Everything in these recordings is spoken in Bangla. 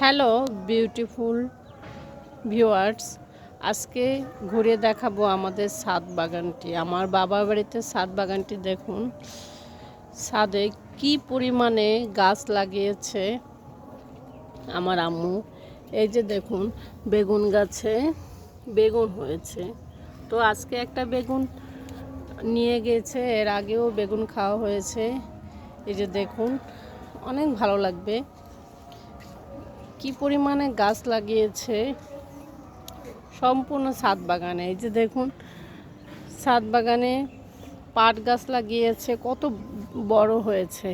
হ্যালো বিউটিফুল ভিউয়ার্স আজকে ঘুরে দেখাবো আমাদের ছাদ বাগানটি। আমার বাবার বাড়িতে ছাদ বাগানটি দেখুন। সাদে কি পরিমাণে গাছ লাগিয়েছে আমার আম্মু। এই যে দেখুন, বেগুন গাছে বেগুন হয়েছে। তো আজকে একটা বেগুন নিয়ে গেছে, এর আগেও বেগুন খাওয়া হয়েছে। এই যে দেখুন, অনেক ভালো লাগবে। কি পরিমাণে গাছ লাগিয়েছে? সম্পূর্ণ ছাদ বাগানে। এই যে দেখুন, ছাদ বাগানে পাট গাছ লাগিয়েছে, কত বড় হয়েছে।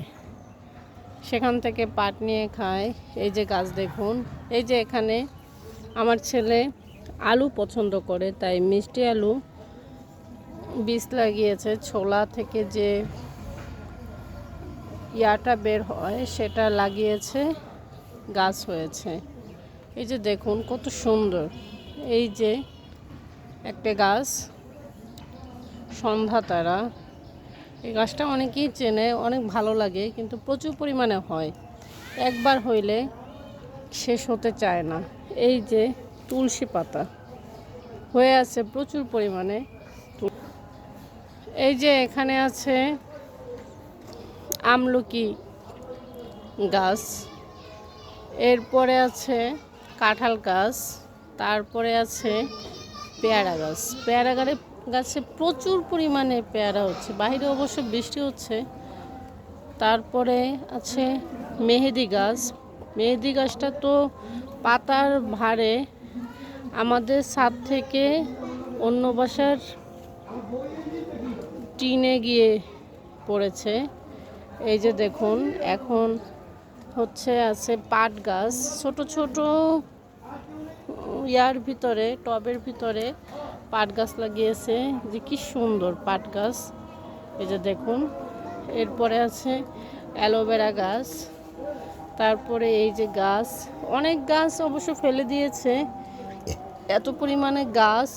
সেখান থেকে পাট নিয়ে খায়। এই যে গাছ দেখুন, এই যে এখানে আমার ছেলে আলু পছন্দ করে, তাই মিষ্টি আলু বীজ লাগিয়েছে। ছোলা থেকে যে ইয়াটা বের হয়, সেটা লাগিয়েছে। গাছ হয়েছে। এই যে দেখুন, কত সুন্দর। এই যে একটা গাছ, সন্ধ্যা তারা। এই গাছটা অনেকেই চেনে, অনেক ভালো লাগে, কিন্তু প্রচুর পরিমাণে হয়। একবার হইলে শেষ হতে চায় না। এই যে তুলসী পাতা। হয়ে আছে প্রচুর পরিমাণে এই যে এখানে আছে আমলকি গাছ। এরপরে আছে কাঁঠাল গাছ, তারপরে আছে পেয়ারা গাছ। পেয়ারা গাছে গাছে প্রচুর পরিমাণে পেয়ারা হচ্ছে। বাইরে অবশ্য বৃষ্টি হচ্ছে। তারপরে আছে মেহেদি গাছ। মেহেদি গাছটা তো পাতার ভারে আমাদের ছাদ থেকে অন্য বাসার টিনে গিয়ে পড়েছে। এই যে দেখুন, এখন হচ্ছে আছে পাট গাছ। ছোট ছোট ইয়ার ভিতরে, টবের ভিতরে পাট গাছ লাগিয়েছে। যে কি সুন্দর পাট গাছ। এই যে দেখুন, এরপরে আছে অ্যালোভেরা গাছ। তারপরে এই যে গাছ, অনেক গাছ অবশ্য ফেলে দিয়েছে। এত পরিমাণে গাছ,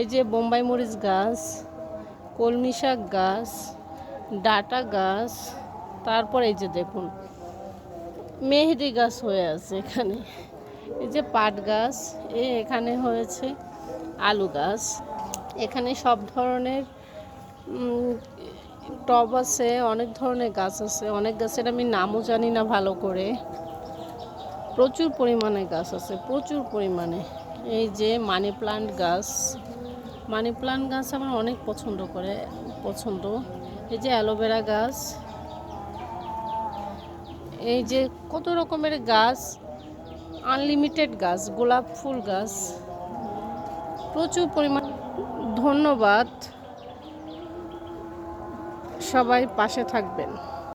এই যে বোম্বাই মরিচ গাছ, কলমি শাক গাছ, ডাটা গাছ, তারপর এই যে দেখুন মেহেদি গাছ হয়ে আছে এখানে। এই যে পাট গাছ, এ এখানে হয়েছে আলু গাছ। এখানে সব ধরনের টব আছে, অনেক ধরনের গাছ আছে। অনেক গাছের আমি নামও জানি না ভালো করে। প্রচুর পরিমাণে গাছ আছে, প্রচুর পরিমাণে। এই যে মানি প্লান্ট গাছ। মানি প্লান্ট গাছ আমার অনেক পছন্দ করে, পছন্দ। এই যে অ্যালোভেরা গাছ এই যে কত রকমের গাছ আনলিমিটেড গাছ, গোলাপ ফুল গাছ, প্রচুর পরিমাণ ধন্যবাদ। সবাই পাশে থাকবেন।